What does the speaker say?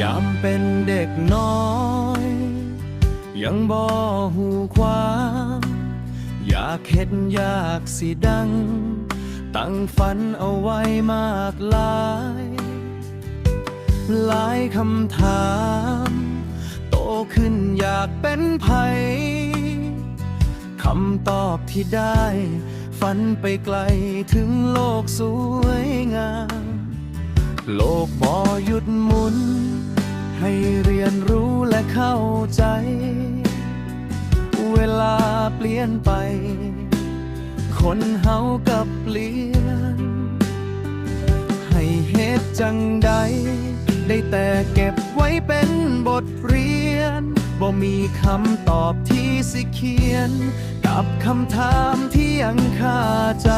ยามเป็นเด็กน้อย ยังบ่หูความอยากเห็นอยากสิดัง ตั้งฝันเอาไว้มากลาย หลายคำถาม โตขึ้นอยากเป็นไผคำตอบที่ได้ ฝันไปไกลถึงโลกสวยงาม โลกบอหยุดหมุน ใจ เวลาเปลี่ยนไป คนเฮากับเปลี่ยน ให้เหตุจังใด ได้แต่เก็บไว้เป็นบทเรียน บ่มีคำตอบที่สิเขียน กับคำถามที่ยังคาใจ